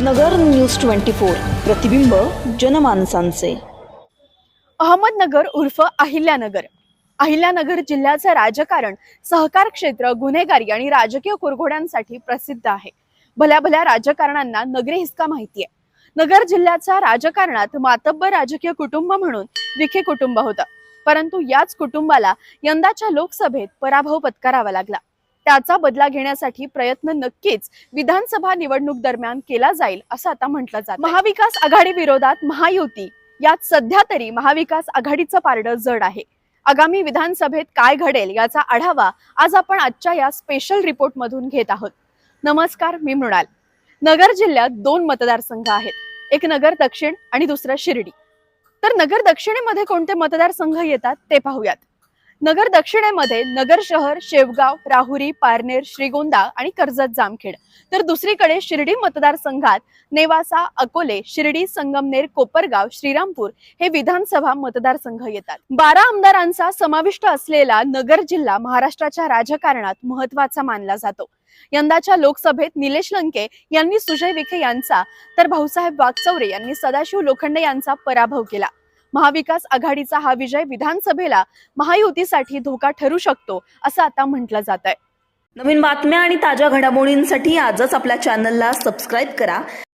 नगर news twenty four. प्रतिबिंब जनमानसांचे. अहमदनगर उर्फ अहिल्यानगर. अहिल्यानगर जिल्ह्याचं राजकारण सहकार क्षेत्र गुन्हेगारी आणि राजकीय कुरघोड्यांसाठी प्रसिद्ध आहे. भल्या भल्या राजकारणांना नगरी हिसका माहिती आहे. नगर जिल्ह्याच्या राजकारणात मातब्बर राजकीय कुटुंब म्हणून विखे कुटुंब होतं. परंतु याच कुटुंबाला यंदाच्या लोकसभेत पराभव पत्करावा लागला. त्याचा बदला घेण्यासाठी प्रयत्न नक्कीच विधानसभा निवडणूक दरम्यान केला जाईल असं आता म्हटलं जात महाविकास आघाडी विरोधात महायुती यात सध्या तरी महाविकास आघाडीचं पारडं जड आहे. आगामी विधानसभेत काय घडेल याचा आढावा आज आपण आजच्या या स्पेशल रिपोर्ट मधून घेत आहोत. नमस्कार मी मृणाल. नगर जिल्ह्यात दोन मतदारसंघ आहेत. एक नगर दक्षिण आणि दुसरा शिर्डी. तर नगर दक्षिणेमध्ये कोणते मतदारसंघ येतात ते पाहूयात. नगर दक्षिणेमध्ये नगर शहर शेवगाव राहुरी पारनेर श्रीगोंदा आणि कर्जत जामखेड. तर दुसरीकडे शिर्डी मतदारसंघात नेवासा अकोले शिर्डी संगमनेर कोपरगाव श्रीरामपूर हे विधानसभा मतदारसंघ येतात. बारा आमदारांचा समाविष्ट असलेला नगर जिल्हा महाराष्ट्राच्या राजकारणात महत्त्वाचा मानला जातो. यंदाच्या लोकसभेत निलेश लंके यांनी सुजय विखे यांचा तर भाऊसाहेब वागचौरे यांनी सदाशिव लोखंडे यांचा पराभव केला. महाविकास आघाडीचा हा विजय विधानसभेला महायुतीसाठी धोका ठरू शकतो असं आता म्हटलं जात आहे नवीन बातम्या आणि ताज्या घडामोडींसाठी आजच आपल्या चॅनलला सबस्क्राईब करा.